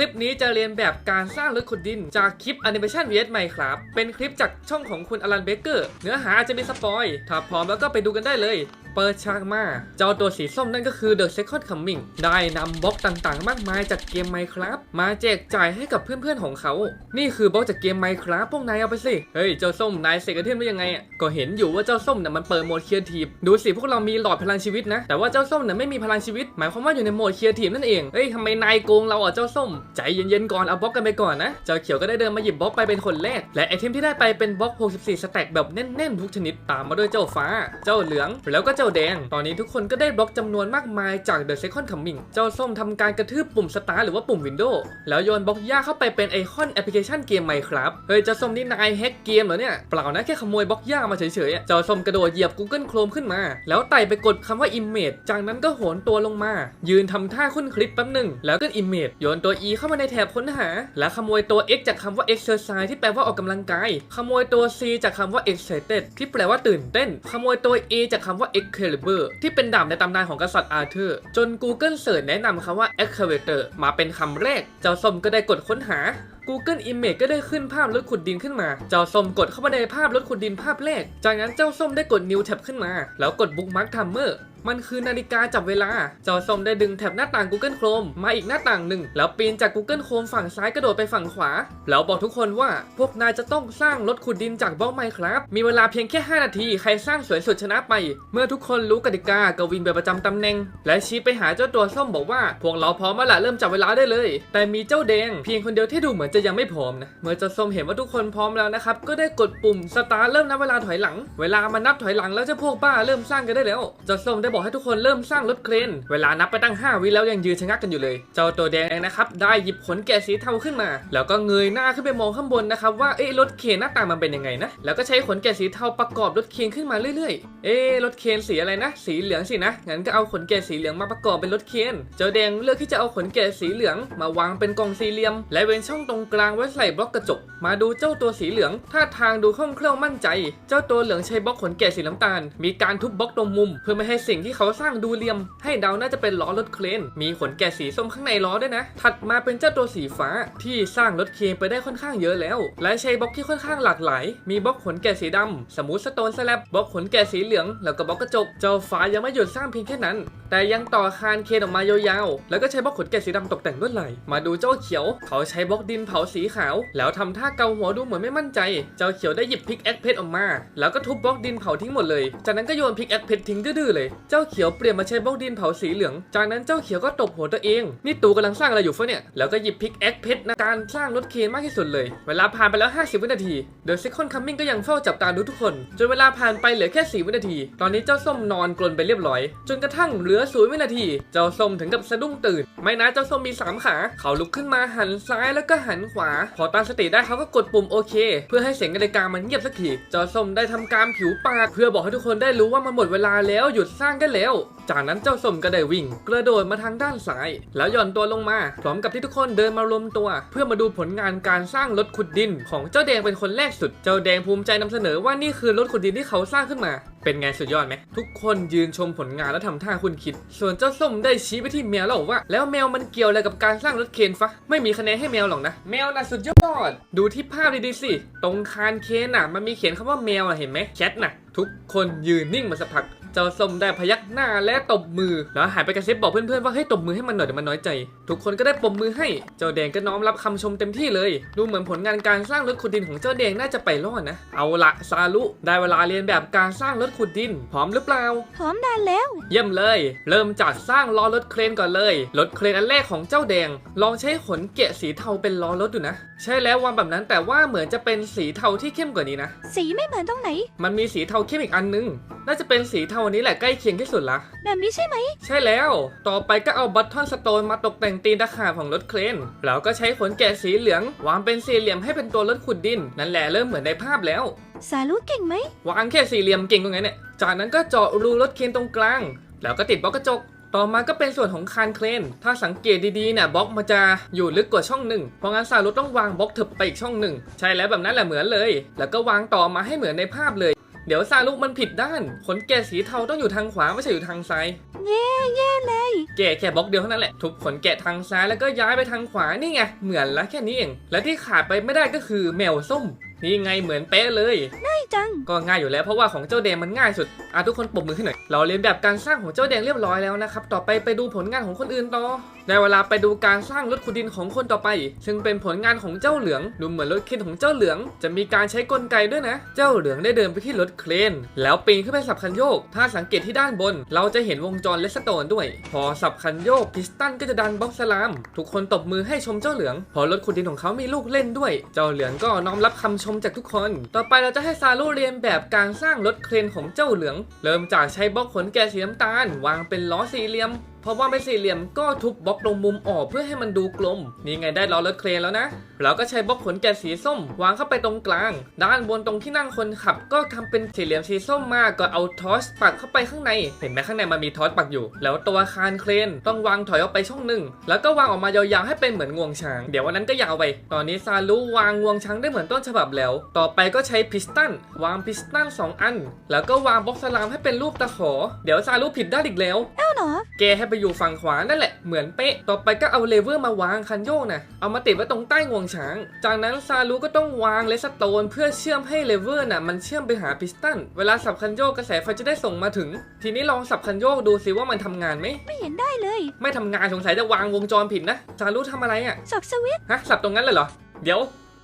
ลิปนี้จะเรียนแบบการสร้างรถขุดดิน จากคลิป Animation vs Minecraft เป็นคลิปจากช่องของคุณอลันเบเกอร์ เนื้อหาจะมีสปอย ถ้าพร้อมแล้วก็ไปดูกันได้เลย เปิดฉากมา เจ้าตัวสีส้มนั่นก็คือ The Second Coming ได้นำบล็อกต่างๆ มากมายจากเกม Minecraft มาแจกจ่ายให้กับเพื่อนๆของเขา นี่คือบล็อกจากเกม Minecraft พวกนายเอาไปสิ เฮ้ย เจ้าส้มนายเสกเทมได้ยังไงอะ ก็เห็นอยู่ว่าเจ้าส้มน่ะมันเปิดโหมดครีเอทีฟดูสิพวกเรามีหลอดพลังชีวิตนะ แต่ว่าเจ้าส้มน่ะไม่มีพลังชีวิต หมายความว่าอยู่ในโหมดครีเอทีฟนั่นเองเฮ้ยทำไมนายโกงเราอะเจ้าส้มใจเย็นๆก่อนเอาบล็อกกันไปก่อนนะเจ้าเขียวก็ได้เดินมาหยิบบล็อกไปเป็นคนแรก และไอเทมที่ได้ไปเป็นบล็อก 64 สแต็กแบบแน่นๆทุกชนิดตามมาด้วยเจ้าฟ้า เจ้าเหลือง แล้วก็เจ้าแดง ตอนนี้ทุกคนก็ได้บล็อกจำนวนมากมายจาก The Second Coming เจ้าส้มทำการกระทืบปุ่มสตาร์หรือว่าปุ่ม Windows แล้วโยนบล็อกย่าเข้าไปเป็นไอคอนแอปพลิเคชันเกม Minecraft เฮ้ยเจ้าส้มนี่นายแฮกเกมเหรอเนี่ยเปล่านะแค่ขโมยบล็อกย่ามาเฉยๆอะเจ้าส้มกระโดดเหยียบ Google Chrome ขึ้นมา แล้วไต่ไปกดคำว่า Image จากนั้นก็โหนตัวลงมา ยืนทำท่าคุ้นคลิปแป๊บหนึ่งแล้วก็ Image โยนตัว E เข้ามาในแถบค้นหา แล้วขโมยตัว X จากคำว่า Exercise ที่แปลว่าออกกำลังกาย ขโมยตัว C จากคำว่า Excited ที่แปลว่าตื่นเต้น ขโมยตัว e จากคำว่า Excalibur ที่เป็นดาบในตำนานของกษัตริย์อาร์เธอร์ จน Google Search แนะนำคำว่า Excavator มาเป็นคำแรก เจ้าส้มก็ได้กดค้นหา Google Image ก็ได้ขึ้นภาพรถขุดดินขึ้นมา เจ้าส้มกดเข้ามาในภาพรถขุดดินภาพแรก จากนั้นเจ้าส้มได้กด New Tab ขึ้นมา แล้วกด Bookmark Timer มันคือนาฬิกาจับเวลา เจ้าส้มได้ดึงแท็บหน้าต่าง Google Chrome มาอีกหน้าต่างหนึ่ง แล้วปีนจาก Google Chrome ฝั่งซ้ายกระโดดไปฝั่งขวา แล้วบอกทุกคนว่าพวกนายจะต้องสร้างรถขุดดินจากบล็อกไมครับมีเวลาเพียงแค่ 5 นาที ใครสร้างสวยสุดชนะไป เมื่อทุกคนรู้กติกา กวิ่งไปประจำตำแหน่ง และชี้ไปหาเจ้าตัวส้มบอกว่า พวกเราพร้อมแล้วล่ะเริ่มจับเวลาได้เลย แต่มีเจ้าแดงเพียงคนเดียวที่ดูเหมือนจะยังไม่พร้อมนะ เมื่อจ้าส้มเห็นว่าทุกคนพร้อมแล้วนะครับ ก็ได้กดปุ่มสตาร์เริ่มนับเวลาถอยหลัง เวลามานับถอยหลังแล้วจ้าพวกบ้าเริ่มสร้างกันได้แล้วจ้าส้มได้บอกให้ทุกคนเริ่มสร้างรถเครน เวลานับไปตั้ง 5 วิแล้วยังยืนชะงักกันอยู่เลย เจ้าตัวแดงนะครับได้หยิบขนแกะสีเทาขึ้นมา แล้วก็เงยหน้าขึ้นไปมองข้างบนนะครับว่าเอ๊ะรถเคนหน้าตามันเป็นยังไงนะ แล้วก็ใช้ขนแกะสีเทาประกอบรถเคนขึ้นมาเรื่อยๆ เอ๊รถเคนสีอะไรนะ สีเหลืองสินะ งั้นก็เอาขนแกะสีเหลืองมาประกอบเป็นรถเคน เจ้าแดงเลือกที่จะเอาขนแกะสีเหลืองมาวางเป็นกล่องสี่เหลี่ยม และเว้นช่องตรงกลางไว้ใส่บล็อกกระจก มาดูเจ้าตัวสีเหลืองท่าทางดูคล่องแคล่วมั่นใจ เจ้าตัวเหลืองใช้บล็อกขนแกะสีน้ำตาล มีการทุบบล็อกตรงมุม เพื่อไม่ให้สิ่งที่เขาสร้างดูเหลี่ยม ให้เดาน่าจะเป็นล้อรถเครนมีขนแกะสีส้มข้างในล้อด้วยนะ ถัดมาเป็นเจ้าตัวสีฟ้าที่สร้างรถเครนไปได้ค่อนข้างเยอะแล้ว และใช้บล็อกที่ค่อนข้างหลากหลาย มีบล็อกขนแกะสีดำสมูทสโตนสแลบบล็อกขนแกะสีเหลือง แล้วก็บล็อกกระจก เจ้าฟ้ายังไม่หยุดสร้างเพียงแค่นั้น แต่ยังต่อคานเคนออกมายาวๆแล้วก็ใช้บล็อกขนแกะสีดำตกแต่งลวดลายมาดูเจ้าเขียว เขาใช้บล็อกดินเผาขาสีขาว แล้วทำท่าเกาหัวดูเหมือนไม่มั่นใจ เจ้าเขียวได้หยิบพิกแอคเพชรออกมา แล้วก็ทุบบล็อกดินเผาทิ้งหมดเลย จากนั้นก็โยนพิกแอคเพชรทิ้งดื้อเลย เจ้าเขียวเปลี่ยนมาใช้บล็อกดินเผาสีเหลือง จากนั้นเจ้าเขียวก็ตบหัวตัวเอง นี่ตูกำลังสร้างอะไรอยู่ฟะเนี่ย แล้วก็หยิบพิกแอคเพชรในการสร้างรถเคนมากที่สุดเลย เวลาผ่านไปแล้ว 50 วินาที The Second Coming ก็ยังเฝ้าจับตาดูทุกคน จนเวลาผ่านไปเหลือแค่ 4 วินาที ตอนนี้เจ้าส้มนอนกลนไปเรียบร้อย จนกระทั่งเหลือศูนย์วินาที เจ้าส้มถึงกับสะดุ้งตื่น ไม่นะเจ้าส้มมี 3 ขา เขาลุกขึ้นมาหันซ้ายแล้วก็หันขวา พอตั้งสติได้เขาก็กดปุ่มโอเค เพื่อให้เสียงนาฬิกามันเงียบสักทีเจ้าส้มได้ทำการผิวปากเพื่อบอกให้ทุกคนได้รู้ว่ามันหมดเวลาแล้วหยุดสร้างได้แล้ว จากนั้นเจ้าส้มก็ได้วิ่ง กระโดดมาทางด้านซ้าย แล้วหย่อนตัวลงมาพร้อมกับที่ทุกคนเดินมารวมตัว เพื่อมาดูผลงานการสร้างรถขุดดิน ของเจ้าแดงเป็นคนแรกสุด เจ้าแดงภูมิใจนำเสนอว่านี่คือรถขุดดินที่เขาสร้างขึ้นมาเป็นไงสุดยอดไหมทุกคนยืนชมผลงานแล้วทำท่าคุณคิด ส่วนเจ้าส้มได้ชี้ไปที่แมวแล้วว่า แล้วแมวมันเกี่ยวอะไรกับการสร้างรถเคนฟะไม่มีคะแนนให้แมวหรอกนะ แมวน่ะสุดยอด ดูที่ภาพดีๆสิตรงคานเคนน่ะ มันมีเขียนคำว่าแมวอะเห็นไหมแคทน่ะ ทุกคนยืนนิ่งมาสักพัก เจ้าส้มได้พยักหน้าและตบมือ แล้วหันไปกระซิบบอกเพื่อนๆว่าให้ตบมือให้มันหน่อยเดี๋ยวมันน้อยใจ ทุกคนก็ได้ปมมือให้ เจ้าแดงก็น้อมรับคำชมเต็มที่เลย ดูเหมือนผลงานการสร้างรถขุดดินของเจ้าแดงน่าจะไปรอดนะ เอาละซาลุได้เวลาเรียนแบบการสร้างรถขุดดิน พร้อมหรือเปล่า พร้อมนานแล้ว เยี่ยมเลย เริ่มจากสร้างล้อรถเครนก่อนเลย รถเครนอันแรกของเจ้าแดง ลองใช้ขนแกะสีเทาเป็นล้อรถดูนะ ใช่แล้ววางแบบนั้นแต่ว่าเหมือนจะเป็นสีเทาที่เข้มกว่านี้นะ สีไม่เหมือนตรงไหน มันมีสีเทาเข้มอีกอันนึง น่าจะเป็นสีเทาอันนี้แหละใกล้เคียงที่สุดละ แบบนี้ใช่ไหม ใช่แล้ว ต่อไปก็เอาบัตทอนสโตนมาตกแต่งตีนตะขาบของรถเครน แล้วก็ใช้ขนแกะสีเหลือง วางเป็นสี่เหลี่ยมให้เป็นตัวรถขุดดิน นั่นแหละเริ่มเหมือนในภาพแล้ว สารุเก่งไหม วางแค่สี่เหลี่ยมเก่งตรงไหนเนี่ย จากนั้นก็เจาะรูรถเคนตรงกลาง แล้วก็ติดบล็อกกระจก ต่อมาก็เป็นส่วนของคานเครน ถ้าสังเกตดีๆเนี่ยบล็อกมันจะอยู่ลึกกว่าช่องหนึ่ง เพราะงั้นสารถต้องวางบล็อกเถิบไปอีกช่องหนึ่ง ใช่แล้วแบบนั้นแหละเหมือนเลย แล้วก็วางต่อมาให้เหมือนในภาพเลย เดี๋ยวซาลุมันผิดด้าน ขนแกะสีเทาต้องอยู่ทางขวาไม่ใช่อยู่ทางซ้ายเย่เย่เลย แกะแค่บล็อกเดียวเท่านั้นแหละ ทุบขนแกะทางซ้ายแล้วก็ย้ายไปทางขวา นี่ไง เหมือนละแค่นี้เอง และที่ขาดไปไม่ได้ก็คือแมวส้ม นี่ไงเหมือนเป๊ะเลย ง่ายจัง ก็ง่ายอยู่แล้วเพราะว่าของเจ้าแดงมันง่ายสุด อะทุกคนปรบมือขึ้นหน่อย เราเรียนแบบการสร้างของเจ้าแดงเรียบร้อยแล้วนะครับ ต่อไปไปดูผลงานของคนอื่นต่อ ในเวลาไปดูการสร้างรถขุดดินของคนต่อไป ซึ่งเป็นผลงานของเจ้าเหลือง ดูเหมือนรถเคนของเจ้าเหลือง จะมีการใช้กลไกด้วยนะ เจ้าเหลืองได้เดินไปที่รถเครน แล้วปีนขึ้นไปสับคันโยก ถ้าสังเกตที่ด้านบน เราจะเห็นวงจรเลสโตนด้วย พอสับคันโยกพิสตันก็จะดันบล็อกสลาม ทุกคนตบมือให้ชมเจ้าเหลือง พอรถขุดดินของเขามีลูกเล่นด้วย เจ้าเหลืองก็น้อมรับคำชมจากทุกคน ต่อไปเราจะให้ซาลูเรียนแบบการสร้างรถเครนของเจ้าเหลือง เริ่มจากใช้บล็อกขนแกะสีน้ำตาลวางเป็นล้อสี่เหลี่ยม เพราะว่าเป็นสี่เหลี่ยมก็ทุบบล็อกตรงมุมออกเพื่อให้มันดูกลม นี่ไงได้ล้อรถเครนแล้วนะ เราก็ใช้บล็อกขนแกะสีส้ม วางเข้าไปตรงกลาง ด้านบนตรงที่นั่งคนขับ ก็ทำเป็นสี่เหลี่ยมสีส้มมาก็เอาทอสปักเข้าไปข้างใน เห็นไหมข้างในมันมีทอสปักอยู่ แล้วตัวคานเครนต้องวางถอยออกไปช่องหนึ่งแล้วก็วางออกมายาวๆให้เป็นเหมือนงวงช้าง เดี๋ยววันนั้นก็ยาวไป ตอนนี้ซารุวางงวงช้างได้เหมือนต้นฉบับแล้ว ต่อไปก็ใช้พิสตันวางพิสตันสองอัน แล้วก็วางบล็อกสลามให้เป็นรูปตะขอ เดี๋ยวซารุผิดด้านอีกแล้วเอ้าเหรอแกให้ไปอยู่ฝั่งขวานั่นแหละเหมือนเป๊ะ ต่อไปก็เอาเลเวอร์มาวางคันโยกนะเอามาติดไว้ตรงใต้งวงช้าง จากนั้นซารุก็ต้องวางเลสโตนเพื่อเชื่อมให้เลเวอร์น่ะมันเชื่อมไปหาพิสตัน เวลาสับคันโยกกระแสไฟจะได้ส่งมาถึง ทีนี้ลองสับคันโยกดูสิว่ามันทำงานไหม ไม่เห็นได้เลย ไม่ทำงานสงสัยจะวางวงจรผิดนะ ซารุทำอะไรอะ่ะ สับสวิตช์ฮะ สับตรงนั้นเลยเหรอ เดี๋ยว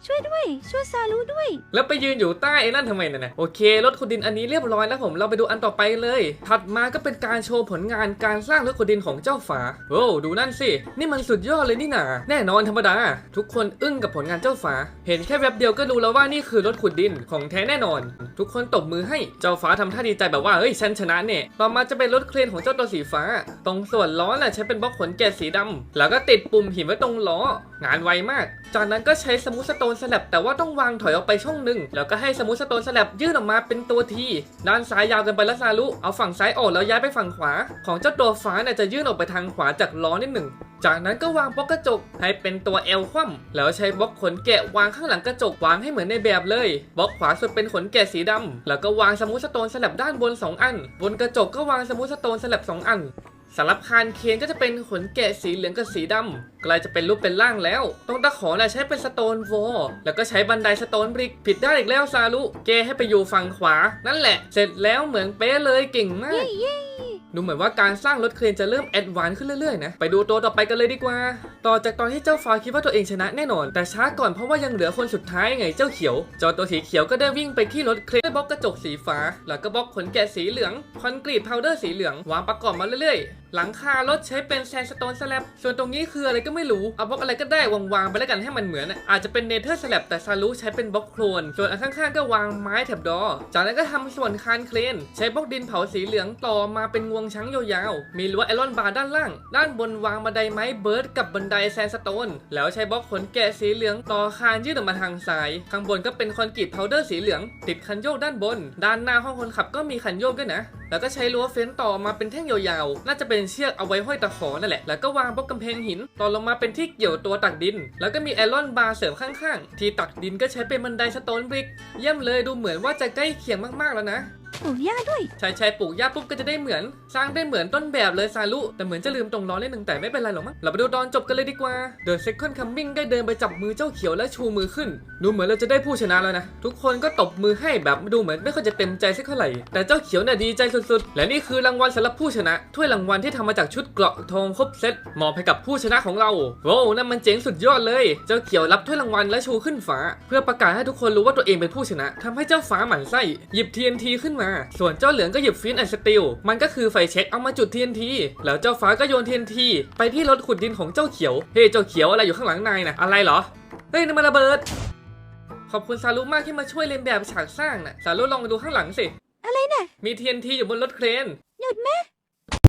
ช่วยด้วย ช่วยซาลูด้วย แล้วไปยืนอยู่ใต้ไอ้นั่นทำไมน่ะนะโอเค รถขุดดินอันนี้เรียบร้อยแล้วผมเราไปดูอันต่อไปเลย ถัดมาก็เป็นการโชว์ผลงานการสร้างรถขุดดินของเจ้าฝาโอ้ดูนั่นสิ นี่มันสุดยอดเลยนี่นาแน่นอนธรรมดา ทุกคนอึ้งกับผลงานเจ้าฝา เห็นแค่แวบเดียวก็รู้แล้วว่านี่คือรถขุดดินของแท้แน่นอน ทุกคนตบมือให้เจ้าฟ้าทำท่าดีใจแบบว่าเฮ้ยฉันชนะเนี่ยต่อมาจะเป็นรถเครนของเจ้าตัวสีฟ้า ตรงส่วนล้อน่ะใช้เป็นบล็อกขนแกะสีดำแล้วก็ติดปุ่มหินไว้ตรงล้องานไวมาก จากนั้นก็ใช้สมูทสโตนสลับแต่ว่าต้องวางถอยออกไปช่องหนึ่งแล้วก็ให้สมูทสโตนสลับยื่นออกมาเป็นตัวทีด้านซ้ายยาวเกินไปแล้วซารุเอาฝั่งซ้ายออกแล้วย้ายไปฝั่งขวา ของเจ้าตัวฟ้าเนี่ยจะยื่นออกไปทางขวาจากล้อนิดหนึ่งจากนั้นก็วางบล็อกกระจกให้เป็นตัว L คว่ำแล้วใช้บล็อกขนแกะวางข้างหลังกระจกวางให้เหมือนในแบบเลยบล็อกขวาสุดเป็นขนแกะสีดำแล้วก็วางสมูทสโตนสลับด้านบนสองอัน บนกระจกก็วางสมูทสโตนสลับสองอัน สำหรับคานเคียนก็จะเป็นขนแกะสีเหลืองกับสีดำกลายจะเป็นรูปเป็นร่างแล้ว ตรงตะขอน่ะใช้เป็นสโตนวอลแล้วก็ใช้บันไดสโตนบริก ผิดได้อีกแล้วซาลุ เกให้ไปอยู่ฝั่งขวา นั่นแหละ เสร็จแล้วเหมือนเป๊ะเลยเก่งมาก ดูเหมือนว่าการสร้างรถเครนจะเริ่มแอดวานซ์ขึ้นเรื่อยๆนะ ไปดูตัวต่อไปกันเลยดีกว่า ต่อจากตอนที่เจ้าฟ้าคิดว่าตัวเองชนะแน่นอน แต่ช้าก่อนเพราะว่ายังเหลือคนสุดท้ายไงเจ้าเขียวเจอตัวสีเขียวก็ได้วิ่งไปที่รถเครนด้บล็อกกระจกสีฟ้า แล้วก็บล็อกขนแกะสีเหลือง คอนกรีตพาวเดอร์สีเหลืองวางประกอบมาเรื่อยๆ หลังคารถใช้เป็นแซนสโตนสแลบส่วนตรงนี้คืออะไรก็ไม่รู้ เอาบล็อกอะไรก็ได้วางๆไปแล้วกันให้มันเหมือน อาจจะเป็นเนเธอร์สแลบแต่ซารุใช้เป็นบล็อกโครน ส่วนอันข้างๆก็วางไม้แถบดอ จากนั้นก็ทำส่วนคานเครนใช้บล็อกดินเผาสีเหลืองต่อมาเป็นงวงช้างยาวๆ มีรั้วไอรอนบาร์ด้านล่าง ด้านบนวางบันไดไม้เบิร์ดกับบันไดแซนสโตน แล้วใช้บล็อกขนแกะสีเหลืองต่อคานยื่นออกมาทางซ้าย ข้างบนก็เป็นคอนกรีตพาวเดอร์สีเหลือง ติดคันโยกด้านบน ด้านหน้าห้องคนขับก็มีคันโยกด้วยนะ แล้วก็ใช้รั้วเฟ้นต่อมาเป็นแท่งยาวๆ น่าจะเป็นเชือกเอาไว้ห้อยตะขอนั่นแหละ แล้วก็วางบล็อกกำแพงหิน ต่อลงมาเป็นที่เกี่ยวตัวตักดิน แล้วก็มีไอรอนบาร์เสริมข้างๆ ที่ตักดินก็ใช้เป็นบันไดสโตนบริก เยี่ยมเลยดูเหมือนว่าจะใกล้เคียงมากๆแล้วนะ ปลูกหญ้าด้วย ใช่ใช่ปลูกหญ้าปุ๊บก็จะได้เหมือน สร้างได้เหมือนต้นแบบเลยซาลุแต่เหมือนจะลืมตรงล้อเล่นหนึ่งแต่ไม่เป็นไรหรอกมั้งเราไปดูตอนจบกันเลยดีกว่า The Second Coming ได้เดินไปจับมือเจ้าเขียวและชูมือขึ้น ดูเหมือนเราจะได้ผู้ชนะแล้วนะ ทุกคนก็ตบมือให้แบบดูเหมือนไม่ค่อยจะเต็มใจสักเท่าไหร่แต่เจ้าเขียวเนี่ยดีใจสุดๆ และนี่คือรางวัลสำหรับผู้ชนะถ้วยรางวัลที่ทำมาจากชุดเกราะทองครบเซตมอบให้กับผู้ชนะของเราโว้วนั่นมันเจ๋งสุดยอดเลย เจ้าเขียวรับถ้วยรางวัลและชูขึ้นฟ้า เพื่อประกาศให้ทุกคนรู้ว่าตัวเองเป็นผู้ชนะทำให้เจ้าฟ้าหมั่นไส้หยิบ TNT ขึ้นมาส่วนเจ้าเหลืองก็หยิบฟินแอนสติลมันก็คือไฟเช็คเอามาจุด TNT แล้วเจ้าฟ้าก็โยน TNT ไปที่รถขุดดินของเจ้าเขียว เฮ้ยเจ้าเขียวอะไรอยู่ข้างหลังนายนะอะไรเหรอ เฮ้ยนั่นมันระเบิด ขอบคุณซารุมากที่มาช่วยเลียนแบบฉากสร้างนะซารุลองมาดูข้างหลังสิ อะไรน่ะมี TNT อยู่บนรถเครนหยุดแม่